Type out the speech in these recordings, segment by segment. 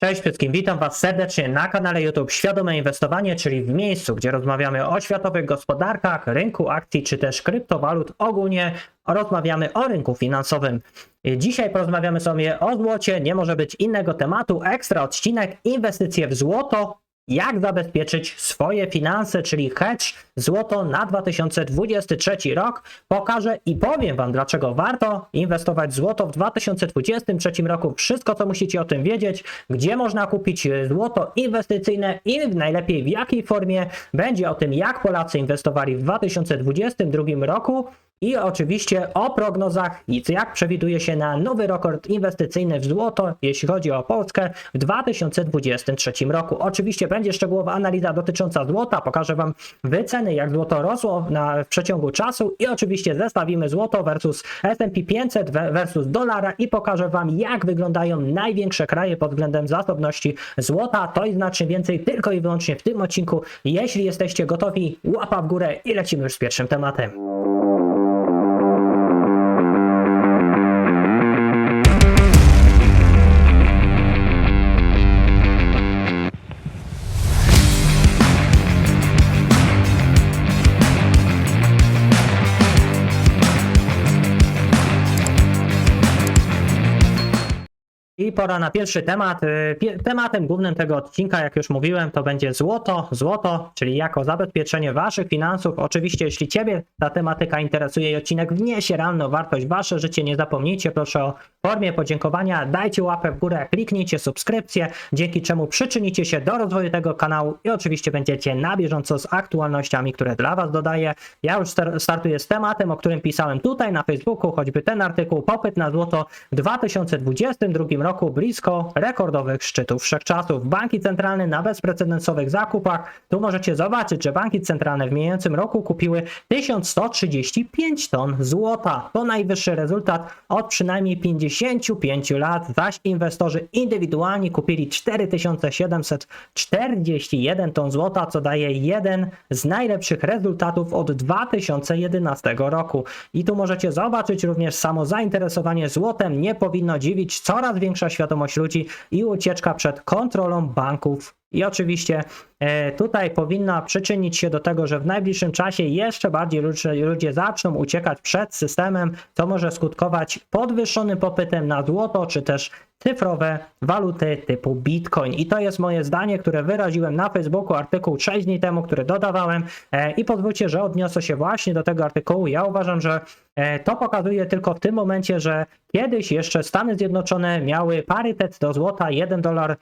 Cześć wszystkim, witam Was serdecznie na kanale YouTube Świadome Inwestowanie, czyli w miejscu, gdzie rozmawiamy o światowych gospodarkach, rynku akcji czy też kryptowalut. Ogólnie rozmawiamy o rynku finansowym. Dzisiaj porozmawiamy sobie o złocie, nie może być innego tematu. Ekstra odcinek, inwestycje w złoto, jak zabezpieczyć swoje finanse, czyli hedge złoto na 2023 rok. Pokażę i powiem Wam, dlaczego warto inwestować w złoto w 2023 roku. Wszystko, co musicie o tym wiedzieć, gdzie można kupić złoto inwestycyjne i najlepiej w jakiej formie. Będzie o tym, jak Polacy inwestowali w 2022 roku. I oczywiście o prognozach, jak przewiduje się na nowy rekord inwestycyjny w złoto, jeśli chodzi o Polskę w 2023 roku. Oczywiście będzie szczegółowa analiza dotycząca złota, pokażę Wam wyceny, jak złoto rosło na, w przeciągu czasu i oczywiście zestawimy złoto versus S&P 500 we- versus dolara i pokażę Wam, jak wyglądają największe kraje pod względem zasobności złota. To i znacznie więcej tylko i wyłącznie w tym odcinku. Jeśli jesteście gotowi, łapa w górę i lecimy już z pierwszym tematem. I pora na pierwszy temat. Y, Tematem głównym tego odcinka, jak już mówiłem, to będzie złoto. Złoto, czyli jako zabezpieczenie waszych finansów. Oczywiście, jeśli ciebie ta tematyka interesuje i odcinek wniesie realną wartość w wasze życie, nie zapomnijcie proszę o formie podziękowania. Dajcie łapę w górę, kliknijcie subskrypcję, dzięki czemu przyczynicie się do rozwoju tego kanału i oczywiście będziecie na bieżąco z aktualnościami, które dla was dodaję. Ja już star- startuję z tematem, o którym pisałem tutaj na Facebooku, choćby ten artykuł, popyt na złoto w 2022 roku blisko rekordowych szczytów wszechczasów. Banki centralne na bezprecedensowych zakupach. Tu możecie zobaczyć, że banki centralne w mijającym roku kupiły 1135 ton złota. To najwyższy rezultat od przynajmniej 55 lat, zaś inwestorzy indywidualni kupili 4741 ton złota, co daje jeden z najlepszych rezultatów od 2011 roku. I tu możecie zobaczyć również samo zainteresowanie złotem nie powinno dziwić coraz większa świadomość ludzi i ucieczka przed kontrolą banków. I oczywiście e, tutaj powinna przyczynić się do tego, że w najbliższym czasie jeszcze bardziej ludzie, ludzie zaczną uciekać przed systemem, co może skutkować podwyższonym popytem na złoto, czy też cyfrowe waluty typu Bitcoin. I to jest moje zdanie, które wyraziłem na Facebooku, artykuł 6 dni temu, który dodawałem e, i pozwólcie, że odniosę się właśnie do tego artykułu. Ja uważam, że e, to pokazuje tylko w tym momencie, że kiedyś jeszcze Stany Zjednoczone miały parytet do złota, 1 dolar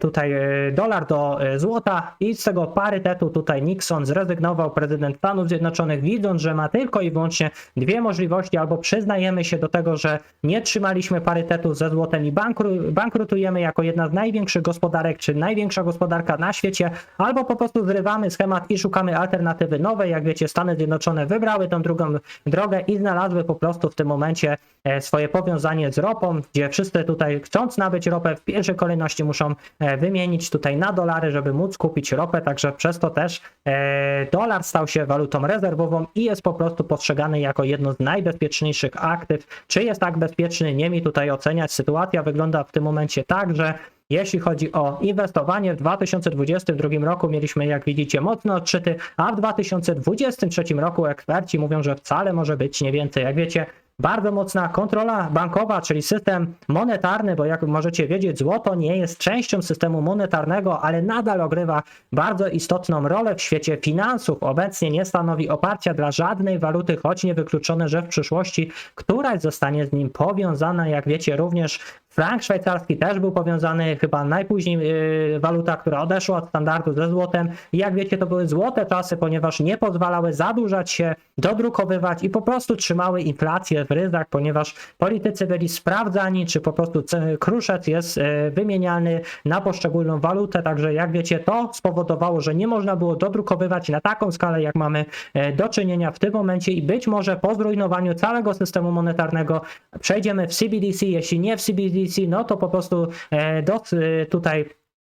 tutaj e, dolar do e, złota i z tego parytetu tutaj Nixon zrezygnował, prezydent Stanów Zjednoczonych, widząc, że ma tylko i wyłącznie dwie możliwości, albo przyznajemy się do tego, że nie trzymaliśmy parytetu ze złotem i bankru, bankrutujemy jako jedna z największych gospodarek, czy największa gospodarka na świecie, albo po prostu zrywamy schemat i szukamy alternatywy nowej. Jak wiecie, Stany Zjednoczone wybrały tą drugą drogę i znalazły po prostu w tym momencie e, swoje powiązanie z ropą, gdzie wszyscy tutaj chcąc nabyć ropę w pierwszej kolejności muszą e, wymienić tutaj na dolary, żeby móc kupić ropę, także przez to też e, dolar stał się walutą rezerwową i jest po prostu postrzegany jako jedno z najbezpieczniejszych aktyw. Czy jest tak bezpieczny? Nie mi tutaj oceniać. Sytuacja wygląda w tym momencie tak, że jeśli chodzi o inwestowanie, w 2022 roku mieliśmy, jak widzicie, mocne odczyty, a w 2023 roku eksperci mówią, że wcale może być nie więcej. Jak wiecie, bardzo mocna kontrola bankowa, czyli system monetarny, bo jak możecie wiedzieć, złoto nie jest częścią systemu monetarnego, ale nadal ogrywa bardzo istotną rolę w świecie finansów. Obecnie nie stanowi oparcia dla żadnej waluty, choć niewykluczone, że w przyszłości któraś zostanie z nim powiązana. Jak wiecie, również frank szwajcarski też był powiązany, chyba najpóźniej yy, waluta, która odeszła od standardu ze złotem. I jak wiecie, to były złote czasy, ponieważ nie pozwalały zadłużać się, dodrukowywać i po prostu trzymały inflację w ryzach, ponieważ politycy byli sprawdzani, czy po prostu kruszec jest e, wymienialny na poszczególną walutę. Także jak wiecie, to spowodowało, że nie można było dodrukowywać na taką skalę, jak mamy e, do czynienia w tym momencie i być może po zrujnowaniu całego systemu monetarnego przejdziemy w CBDC. Jeśli nie w CBDC, no to po prostu e, do, e, tutaj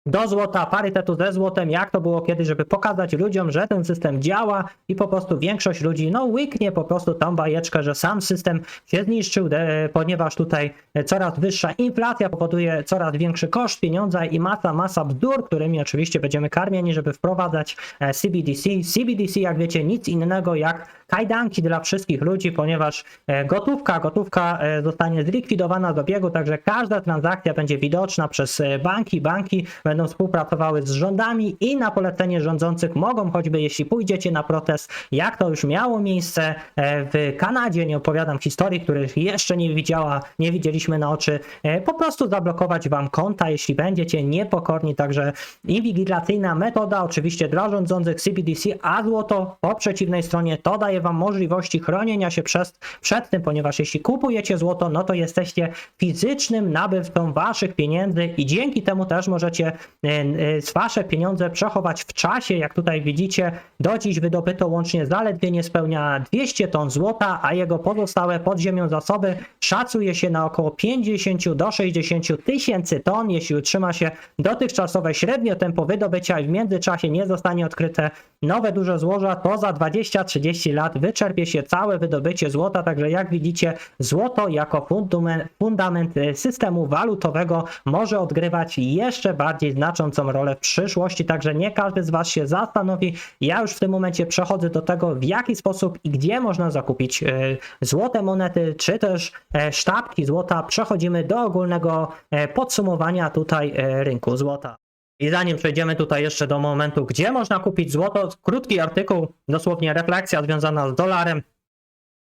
do złota, parytetu ze złotem, jak to było kiedyś, żeby pokazać ludziom, że ten system działa i po prostu większość ludzi, no łyknie po prostu tą bajeczkę, że sam system się zniszczył, de, ponieważ tutaj e, coraz wyższa inflacja powoduje coraz większy koszt pieniądza i masa, masa bzdur, którymi oczywiście będziemy karmieni, żeby wprowadzać e, CBDC. CBDC, jak wiecie, nic innego jak kajdanki dla wszystkich ludzi, ponieważ e, gotówka, gotówka e, zostanie zlikwidowana z obiegu, także każda transakcja będzie widoczna przez e, banki. Banki będą współpracowały z rządami i na polecenie rządzących mogą choćby, jeśli pójdziecie na protest, jak to już miało miejsce w Kanadzie, nie opowiadam historii, których jeszcze nie widziała, nie widzieliśmy na oczy, po prostu zablokować wam konta, jeśli będziecie niepokorni, także inwigilacyjna metoda oczywiście dla rządzących CBDC, a złoto po przeciwnej stronie to daje wam możliwości chronienia się przed, przed tym, ponieważ jeśli kupujecie złoto, no to jesteście fizycznym nabywcą waszych pieniędzy i dzięki temu też możecie e, e, wasze pieniądze przechować w czasie, jak tutaj widzicie, do dziś wydobyto łącznie zaledwie niespełnia 200 ton złota, a jego pozostałe pod ziemią zasoby szacuje się na około 50 do 60 tysięcy ton, jeśli utrzyma się dotychczasowe średnie tempo wydobycia i w międzyczasie nie zostanie odkryte nowe duże złoża, to za 20-30 lat wyczerpie się całe wydobycie złota, także jak widzicie złoto jako fundament, e, systemu walutowego może odgrywać jeszcze bardziej znaczącą rolę w przyszłości, także nie każdy z Was się zastanowi. Ja już w tym momencie przechodzę do tego, w jaki sposób i gdzie można zakupić e, złote monety, czy też e, sztabki złota. Przechodzimy do ogólnego podsumowania tutaj rynku złota. I zanim przejdziemy tutaj jeszcze do momentu, gdzie można kupić złoto, krótki artykuł, dosłownie refleksja związana z dolarem.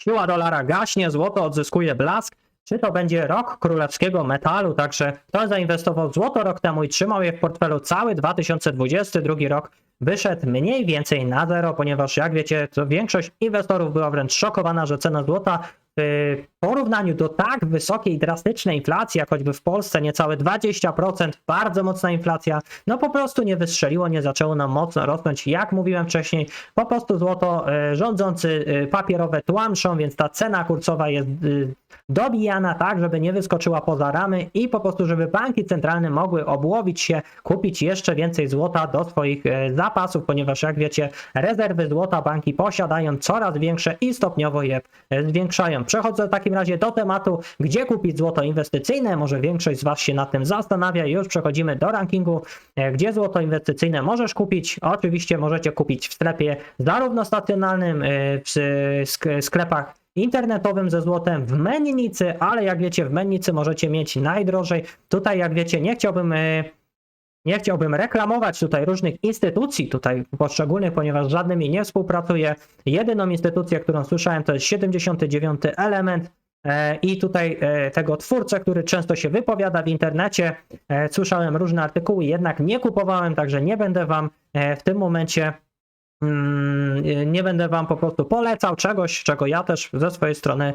Siła dolara gaśnie, złoto odzyskuje blask. Czy to będzie rok królewskiego metalu? Także kto zainwestował w złoto rok temu i trzymał je w portfelu cały 2022 rok, wyszedł mniej więcej na zero, ponieważ jak wiecie, to większość inwestorów była wręcz szokowana, że cena złota w porównaniu do tak wysokiej, drastycznej inflacji, jak choćby w Polsce, niecałe 20%, bardzo mocna inflacja, no po prostu nie wystrzeliło, nie zaczęło nam mocno rosnąć. Jak mówiłem wcześniej, po prostu złoto e, rządzący e, papierowe tłamszą, więc ta cena kursowa jest e, dobijana tak, żeby nie wyskoczyła poza ramy i po prostu, żeby banki centralne mogły obłowić się, kupić jeszcze więcej złota do swoich zapasów, ponieważ jak wiecie, rezerwy złota banki posiadają coraz większe i stopniowo je zwiększają. Przechodzę w takim razie do tematu, gdzie kupić złoto inwestycyjne. Może większość z Was się nad tym zastanawia już przechodzimy do rankingu, e, gdzie złoto inwestycyjne możesz kupić. Oczywiście możecie kupić w sklepie zarówno stacjonarnym, e, w sk- sklepach internetowym ze złotem w mennicy, ale jak wiecie, w mennicy możecie mieć najdrożej. Tutaj, jak wiecie, nie chciałbym. e, Nie chciałbym reklamować tutaj różnych instytucji tutaj poszczególnych, ponieważ z żadnymi nie współpracuję. Jedyną instytucję, którą słyszałem, to jest 79 element. E, I tutaj e, tego twórcę, który często się wypowiada w internecie, e, słyszałem różne artykuły, jednak nie kupowałem, także nie będę wam w tym momencie Mm, nie będę wam po prostu polecał czegoś, czego ja też ze swojej strony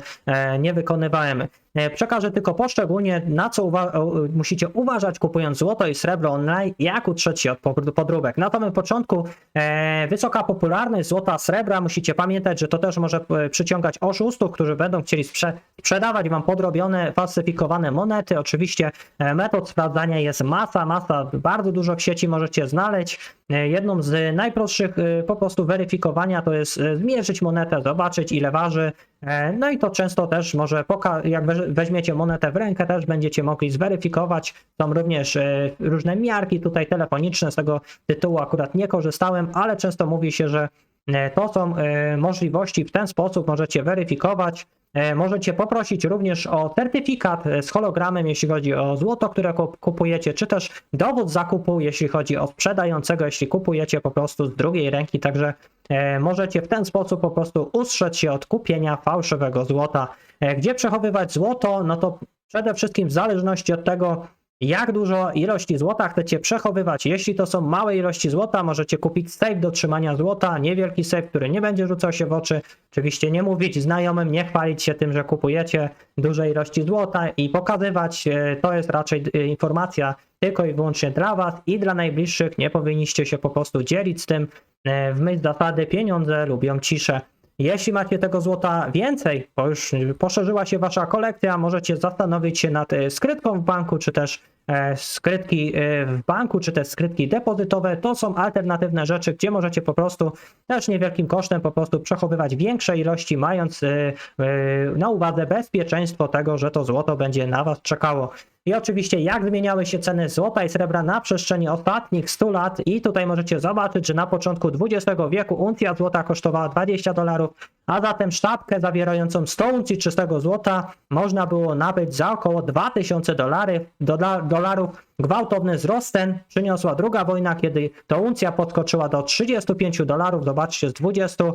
nie wykonywałem. E, Przekażę tylko poszczególnie, na co uwa- o, musicie uważać kupując złoto i srebro online, jak utrzeć się od po- podróbek. Na samym początku e, wysoka popularność złota, srebra, musicie pamiętać, że to też może e, przyciągać oszustów, którzy będą chcieli sprze- sprzedawać wam podrobione, falsyfikowane monety. Oczywiście e, metod sprawdzania jest masa, masa, bardzo dużo w sieci możecie znaleźć. E, Jedną z najprostszych e, po prostu weryfikowania to jest e, zmierzyć monetę, zobaczyć ile waży. E, No i to często też może, jak weź- weźmiecie monetę w rękę, też będziecie mogli zweryfikować. Są również e, różne miarki tutaj telefoniczne, z tego tytułu akurat nie korzystałem, ale często mówi się, że e, to są możliwości, w ten sposób możecie weryfikować. E, Możecie poprosić również o certyfikat e, z hologramem, jeśli chodzi o złoto, które kup- kupujecie, czy też dowód zakupu, jeśli chodzi o sprzedającego, jeśli kupujecie po prostu z drugiej ręki. Także e, możecie w ten sposób po prostu ustrzec się od kupienia fałszywego złota. Gdzie przechowywać złoto? No to przede wszystkim w zależności od tego, jak dużo ilości złota chcecie przechowywać. Jeśli to są małe ilości złota, możecie kupić safe do trzymania złota, niewielki safe, który nie będzie rzucał się w oczy. Oczywiście nie mówić znajomym, nie chwalić się tym, że kupujecie duże ilości złota i pokazywać. e, To jest raczej e, informacja tylko i wyłącznie dla Was i dla najbliższych. Nie powinniście się po prostu dzielić z tym. E, W myśl zasady pieniądze lubią ciszę. Jeśli macie tego złota więcej, bo już poszerzyła się wasza kolekcja, możecie zastanowić się nad e, skrytką w banku, czy też e, skrytki e, w banku, czy też skrytki depozytowe. To są alternatywne rzeczy, gdzie możecie po prostu też niewielkim kosztem po prostu przechowywać większe ilości, mając na uwadze bezpieczeństwo tego, że to złoto będzie na was czekało. I oczywiście jak zmieniały się ceny złota i srebra na przestrzeni ostatnich 100 lat i tutaj możecie zobaczyć, że na początku XX wieku uncja złota kosztowała 20 dolarów, a zatem sztabkę zawierającą 100 uncji czystego złota można było nabyć za około 2000 dolary, dola, dolarów. Gwałtowny wzrost ten przyniosła druga wojna, kiedy to uncja podskoczyła do 35 dolarów, zobaczcie z 20 E,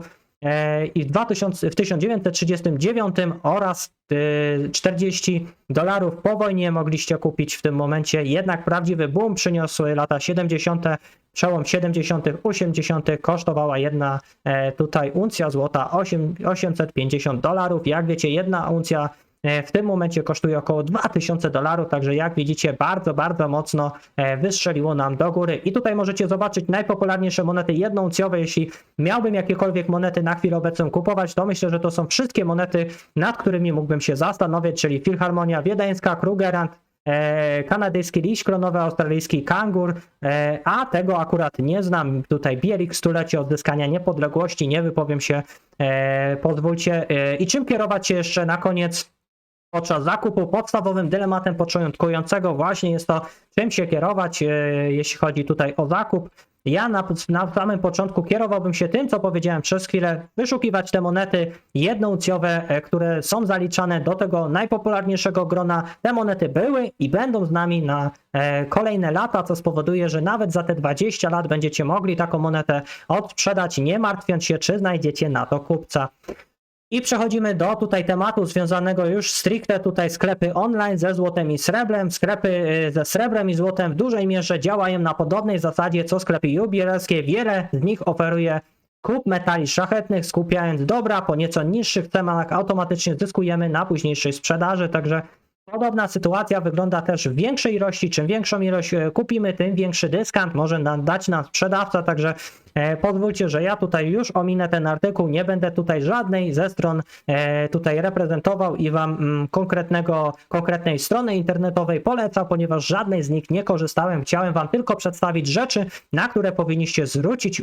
i w, 2000, w 1939 oraz e, 40 dolarów po wojnie mogliście kupić w tym momencie. Jednak prawdziwy boom przyniosły lata 70. Przełom 70., 80. kosztowała jedna e, tutaj uncja złota 8, 850 dolarów. Jak wiecie, jedna uncja e, w tym momencie kosztuje około 2000 dolarów, także jak widzicie bardzo, bardzo mocno e, wystrzeliło nam do góry. I tutaj możecie zobaczyć najpopularniejsze monety jednouncjowe. Jeśli miałbym jakiekolwiek monety na chwilę obecną kupować, to myślę, że to są wszystkie monety, nad którymi mógłbym się zastanowić, czyli Filharmonia Wiedeńska, Krugerrand, e, kanadyjski liść kronowy, australijski kangur, e, a tego akurat nie znam. Tutaj Bielik, stulecie odzyskania niepodległości, nie wypowiem się, e, pozwólcie. E, I czym kierować się jeszcze na koniec? Podczas zakupu podstawowym dylematem początkującego właśnie jest to, czym się kierować, e, jeśli chodzi tutaj o zakup. Ja na, na samym początku kierowałbym się tym, co powiedziałem przez chwilę, wyszukiwać te monety jednouncjowe, e, które są zaliczane do tego najpopularniejszego grona. Te monety były i będą z nami na e, kolejne lata, co spowoduje, że nawet za te 20 lat będziecie mogli taką monetę odsprzedać, nie martwiąc się, czy znajdziecie na to kupca. I przechodzimy do tutaj tematu związanego już stricte tutaj sklepy online ze złotem i srebrem. Sklepy y, ze srebrem i złotem w dużej mierze działają na podobnej zasadzie co sklepy jubilerskie. Wiele z nich oferuje kup metali szlachetnych, skupiając dobra po nieco niższych cenach, automatycznie zyskujemy na późniejszej sprzedaży, także Podobna sytuacja wygląda też w większej ilości. Czym większą ilość e, kupimy, tym większy dyskant może nam dać nam sprzedawca. Także e, pozwólcie, że ja tutaj już ominę ten artykuł. Nie będę tutaj żadnej ze stron e, tutaj reprezentował i wam mm, konkretnego, konkretnej strony internetowej polecał, ponieważ żadnej z nich nie korzystałem. Chciałem wam tylko przedstawić rzeczy, na które powinniście zwrócić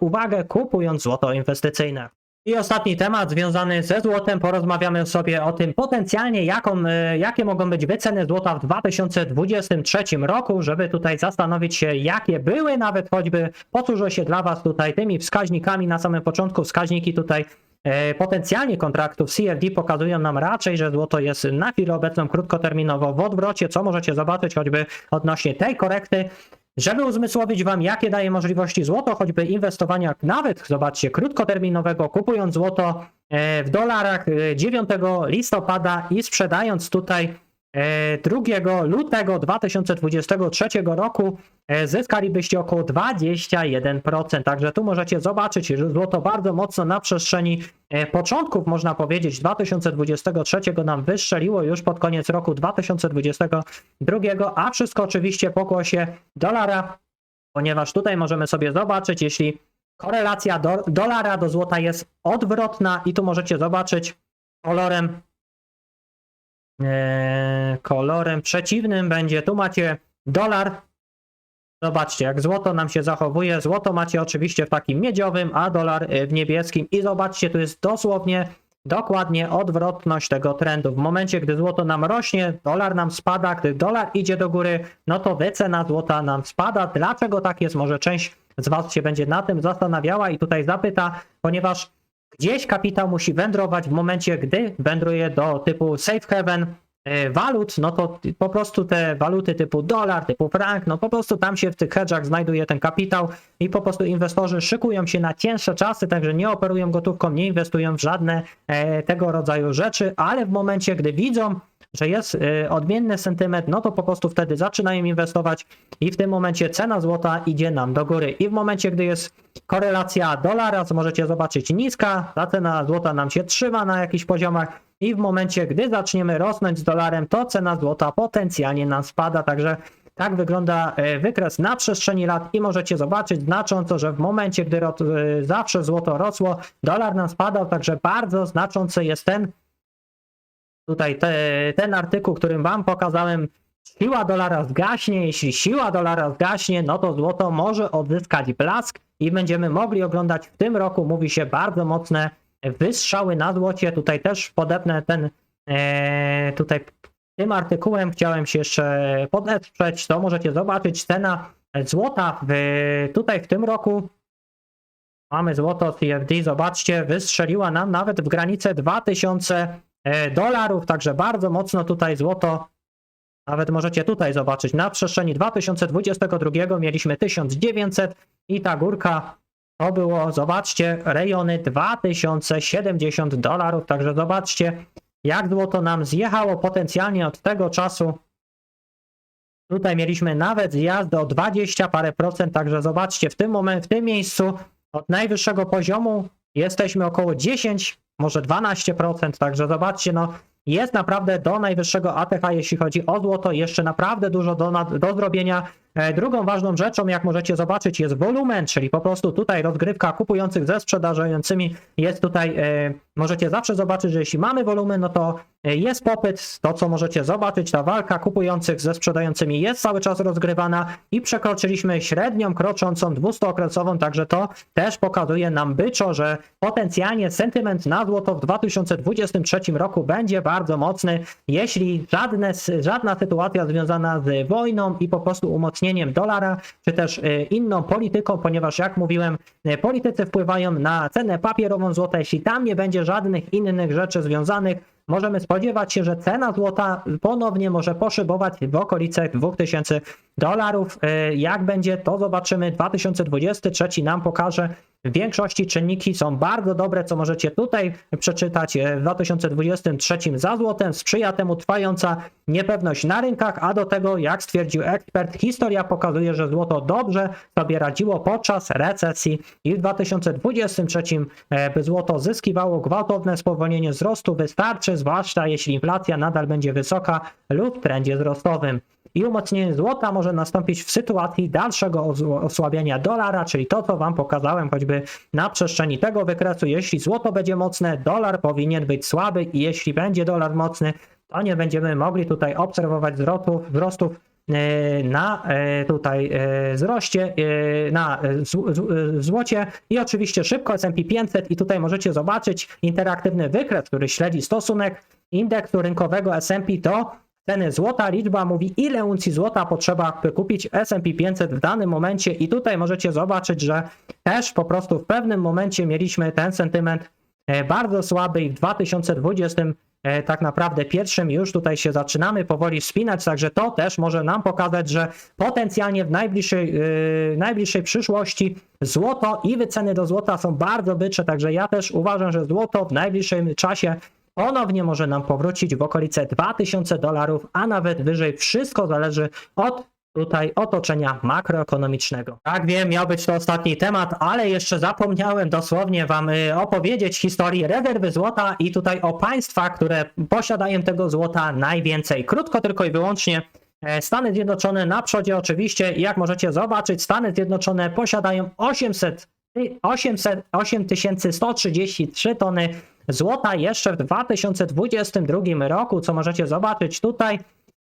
uwagę kupując złoto inwestycyjne. I ostatni temat związany ze złotem. Porozmawiamy sobie o tym potencjalnie, jaką, e, jakie mogą być wyceny złota w 2023 roku, żeby tutaj zastanowić się, jakie były, nawet choćby posłużę się dla Was tutaj tymi wskaźnikami na samym początku. Wskaźniki tutaj e, potencjalnie kontraktów CFD pokazują nam raczej, że złoto jest na chwilę obecną krótkoterminowo w odwrocie, co możecie zobaczyć choćby odnośnie tej korekty. Żeby uzmysłowić Wam, jakie daje możliwości złoto, choćby inwestowania nawet, zobaczcie, krótkoterminowego, kupując złoto e, w dolarach e, 9 listopada i sprzedając tutaj e, 2 lutego 2023 roku, e, zyskalibyście około 21%. Także tu możecie zobaczyć, że złoto bardzo mocno na przestrzeni e, początków, można powiedzieć, 2023 nam wystrzeliło już pod koniec roku 2022, a wszystko oczywiście pokłosie dolara, ponieważ tutaj możemy sobie zobaczyć, jeśli korelacja do, dolara do złota jest odwrotna i tu możecie zobaczyć kolorem e, kolorem przeciwnym będzie, tu macie dolar, Zobaczcie, jak złoto nam się zachowuje. Złoto macie oczywiście w takim miedziowym, a dolar y, w niebieskim. I zobaczcie, tu jest dosłownie dokładnie odwrotność tego trendu. W momencie, gdy złoto nam rośnie, dolar nam spada. Gdy dolar idzie do góry, no to wycena złota nam spada. Dlaczego tak jest? Może część z Was się będzie na tym zastanawiała i tutaj zapyta, ponieważ gdzieś kapitał musi wędrować w momencie, gdy wędruje do typu safe haven, walut, no to po prostu te waluty typu dolar, typu frank, no po prostu tam się w tych hedżach znajduje ten kapitał i po prostu inwestorzy szykują się na cięższe czasy, także nie operują gotówką, nie inwestują w żadne e, tego rodzaju rzeczy, ale w momencie, gdy widzą, że jest e, odmienny sentyment, no to po prostu wtedy zaczynają inwestować i w tym momencie cena złota idzie nam do góry. I w momencie, gdy jest korelacja dolara, co możecie zobaczyć niska, ta cena złota nam się trzyma na jakichś poziomach i w momencie, gdy zaczniemy rosnąć z dolarem, to cena złota potencjalnie nam spada, także Tak wygląda e, wykres na przestrzeni lat i możecie zobaczyć znacząco, że w momencie, gdy e, zawsze złoto rosło, dolar nam spadał, także bardzo znaczący jest ten tutaj te, ten artykuł, którym wam pokazałem, siła dolara zgaśnie. Jeśli siła dolara zgaśnie, no to złoto może odzyskać blask i będziemy mogli oglądać w tym roku, mówi się, bardzo mocne wystrzały na złocie. Tutaj też podepnę ten, e, tutaj tym artykułem chciałem się jeszcze podeprzeć, to możecie zobaczyć. Cena złota w, tutaj w tym roku. Mamy złoto CFD, zobaczcie, wystrzeliła nam nawet w granicę 2000 e, dolarów, także bardzo mocno tutaj złoto, nawet możecie tutaj zobaczyć, na przestrzeni 2022 mieliśmy 1900 i ta górka to było, zobaczcie, rejony 2070 dolarów, także zobaczcie, jak złoto nam zjechało potencjalnie od tego czasu. Tutaj mieliśmy nawet zjazd o 20 parę procent, także zobaczcie, w tym momencie, w tym miejscu od najwyższego poziomu jesteśmy około 10, może 12%, także zobaczcie, no jest naprawdę do najwyższego ATH, jeśli chodzi o złoto, jeszcze naprawdę dużo do, do zrobienia. E, Drugą ważną rzeczą, jak możecie zobaczyć, jest wolumen, czyli po prostu tutaj rozgrywka kupujących ze sprzedażającymi jest tutaj, e, możecie zawsze zobaczyć, że jeśli mamy wolumen, no to e, jest popyt, to co możecie zobaczyć, ta walka kupujących ze sprzedającymi jest cały czas rozgrywana i przekroczyliśmy średnią kroczącą 200-okresową, także to też pokazuje nam byczo, że potencjalnie sentyment na złoto w 2023 roku będzie bardzo mocny, jeśli żadne, żadna sytuacja związana z wojną i po prostu umocnieniem dolara, czy też e, inną polityką, ponieważ jak mówiłem, e, politycy wpływają na cenę papierową złota, jeśli tam nie będzie żadnych innych rzeczy związanych, możemy spodziewać się, że cena złota ponownie może poszybować w okolicach 2000 dolarów. E, Jak będzie, to zobaczymy. 2023 nam pokaże. W większości czynniki są bardzo dobre, co możecie tutaj przeczytać e, w 2023 za złotem. Sprzyja temu trwająca niepewność na rynkach, a do tego, jak stwierdził ekspert, historia pokazuje, że złoto dobrze sobie radziło podczas recesji i w 2023 e, by złoto zyskiwało gwałtowne spowolnienie wzrostu wystarczy, zwłaszcza jeśli inflacja nadal będzie wysoka lub w trendzie wzrostowym. I umocnienie złota może nastąpić w sytuacji dalszego os- osłabiania dolara, czyli to, co Wam pokazałem choćby na przestrzeni tego wykresu. Jeśli złoto będzie mocne, dolar powinien być słaby i jeśli będzie dolar mocny, to nie będziemy mogli tutaj obserwować wzrostów, wzrostów na tutaj wzroście, na zł- zł- złocie i oczywiście szybko S&P 500 i tutaj możecie zobaczyć interaktywny wykres, który śledzi stosunek indeksu rynkowego S&P do ceny złota. Liczba mówi, ile uncji złota potrzeba, by kupić S&P 500 w danym momencie i tutaj możecie zobaczyć, że też po prostu w pewnym momencie mieliśmy ten sentyment e, bardzo słaby i w 2020 e, tak naprawdę pierwszym już tutaj się zaczynamy powoli wspinać, także to też może nam pokazać, że potencjalnie w najbliższej, yy, najbliższej przyszłości złoto i wyceny do złota są bardzo bycze, także ja też uważam, że złoto w najbliższym czasie ponownie może nam powrócić w okolice 2000 dolarów, a nawet wyżej. Wszystko zależy od tutaj otoczenia makroekonomicznego. Tak wiem, miał być to ostatni temat, ale jeszcze zapomniałem dosłownie wam y, opowiedzieć historii rezerwy złota i tutaj o państwach, które posiadają tego złota najwięcej. Krótko tylko i wyłącznie e, Stany Zjednoczone na przodzie oczywiście, jak możecie zobaczyć, Stany Zjednoczone posiadają 800 800, 8133 tony złota jeszcze w 2022 roku, co możecie zobaczyć tutaj.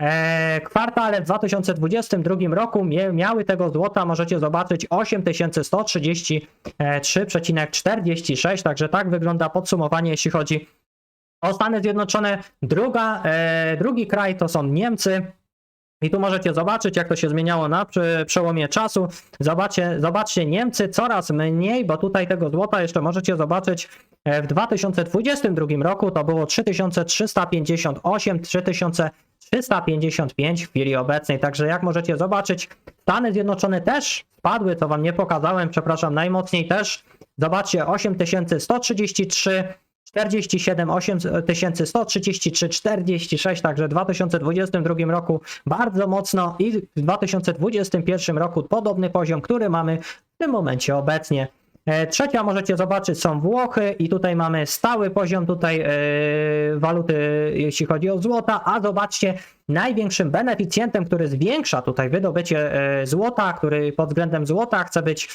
E, kwartale w 2022 roku miały tego złota, możecie zobaczyć 8133,46, także tak wygląda podsumowanie, jeśli chodzi o Stany Zjednoczone. Druga, e, drugi kraj to są Niemcy. I tu możecie zobaczyć, jak to się zmieniało na prze- przełomie czasu. Zobaczcie, zobaczcie, Niemcy coraz mniej, bo tutaj tego złota jeszcze możecie zobaczyć e, w 2022 roku to było 3358, 3355 w chwili obecnej. Także jak możecie zobaczyć, Stany Zjednoczone też spadły, co wam nie pokazałem, przepraszam, najmocniej też. Zobaczcie, 8133. 47, 8133, 46, także w 2022 roku bardzo mocno i w 2021 roku podobny poziom, który mamy w tym momencie obecnie. E, Trzecia możecie zobaczyć są Włochy i tutaj mamy stały poziom tutaj e, waluty, jeśli chodzi o złota, a zobaczcie, największym beneficjentem, który zwiększa tutaj wydobycie e, złota, który pod względem złota chce być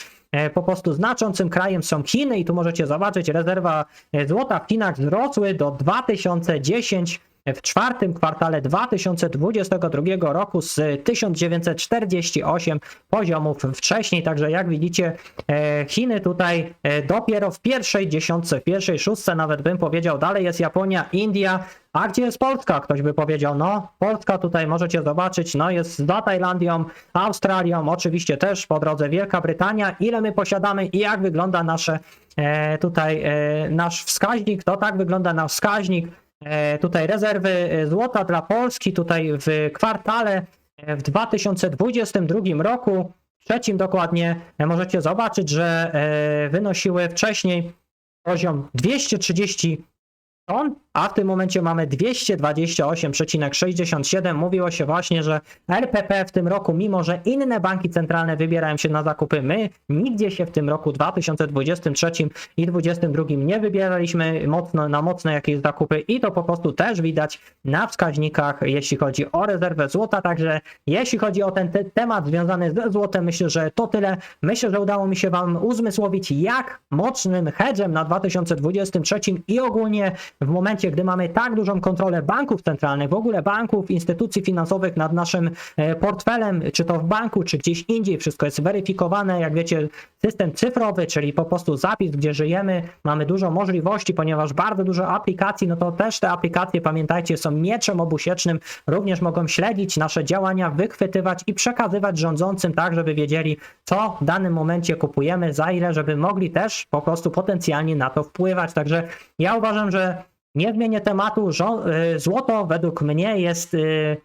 po prostu znaczącym krajem są Chiny. I tu możecie zobaczyć rezerwa złota w Chinach wzrosły do 2010 w czwartym kwartale 2022 roku z 1948 poziomów wcześniej. Także jak widzicie, e, Chiny tutaj e, dopiero w pierwszej dziesiątce, w pierwszej szóstce nawet bym powiedział, dalej jest Japonia, India, a gdzie jest Polska? Ktoś by powiedział, no Polska tutaj możecie zobaczyć, no jest za Tajlandią, Australią, oczywiście też po drodze Wielka Brytania. Ile my posiadamy i jak wygląda nasze e, tutaj e, nasz wskaźnik? To tak wygląda nasz wskaźnik. E, tutaj rezerwy e, złota dla Polski tutaj w kwartale e, w 2022 roku, trzecim dokładnie, możecie zobaczyć, że wynosiły wcześniej poziom 230 ton, a w tym momencie mamy 228,67. Mówiło się właśnie, że RPP w tym roku, mimo że inne banki centralne wybierają się na zakupy, my nigdzie się w tym roku 2023 i 2022 nie wybieraliśmy mocno na mocne jakieś zakupy i to po prostu też widać na wskaźnikach, jeśli chodzi o rezerwę złota. Także jeśli chodzi o ten te temat związany ze złotem, myślę, że to tyle. Myślę, że udało mi się Wam uzmysłowić, jak mocnym hedżem na 2023 i ogólnie w momencie, gdy mamy tak dużą kontrolę banków centralnych, w ogóle banków, instytucji finansowych nad naszym e, portfelem, czy to w banku, czy gdzieś indziej, wszystko jest weryfikowane, jak wiecie, system cyfrowy, czyli po prostu zapis, gdzie żyjemy, mamy dużo możliwości, ponieważ bardzo dużo aplikacji, no to też te aplikacje, pamiętajcie, są mieczem obusiecznym, również mogą śledzić nasze działania, wychwytywać i przekazywać rządzącym tak, żeby wiedzieli, co w danym momencie kupujemy, za ile, żeby mogli też po prostu potencjalnie na to wpływać. Także ja uważam, że nie zmienię tematu. Y, Złoto według mnie jest y,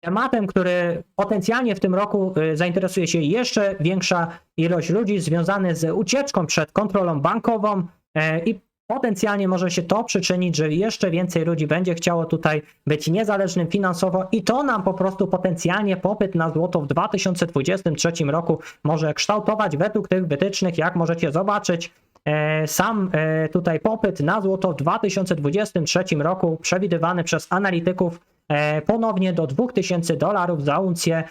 tematem, który potencjalnie w tym roku y, zainteresuje się jeszcze większa ilość ludzi związany z ucieczką przed kontrolą bankową e, i potencjalnie może się to przyczynić, że jeszcze więcej ludzi będzie chciało tutaj być niezależnym finansowo i to nam po prostu potencjalnie popyt na złoto w 2023 roku może kształtować według tych wytycznych, jak możecie zobaczyć. E, Sam e, tutaj popyt na złoto w 2023 roku przewidywany przez analityków e, ponownie do 2000 dolarów za uncję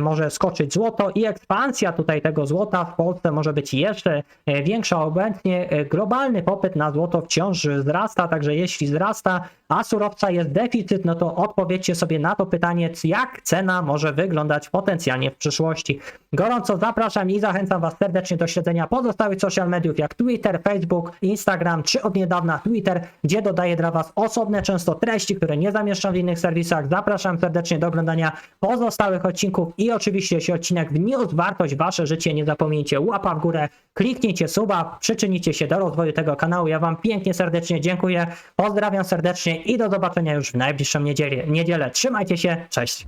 może skoczyć złoto i ekspansja tutaj tego złota w Polsce może być jeszcze e, większa. Obecnie e, globalny popyt na złoto wciąż wzrasta, także jeśli wzrasta, a surowca jest deficyt, no to odpowiedzcie sobie na to pytanie, jak cena może wyglądać potencjalnie w przyszłości. Gorąco zapraszam i zachęcam Was serdecznie do śledzenia pozostałych social mediów jak Twitter, Facebook, Instagram czy od niedawna Twitter, gdzie dodaję dla Was osobne często treści, które nie zamieszczam w innych serwisach. Zapraszam serdecznie do oglądania pozostałych odcinków i oczywiście jeśli odcinek wniósł wartość Wasze życie, nie zapomnijcie łapa w górę, kliknijcie suba, przyczynicie się do rozwoju tego kanału. Ja Wam pięknie serdecznie dziękuję, pozdrawiam serdecznie i do zobaczenia już w najbliższą niedzielę. niedzielę. Trzymajcie się, cześć!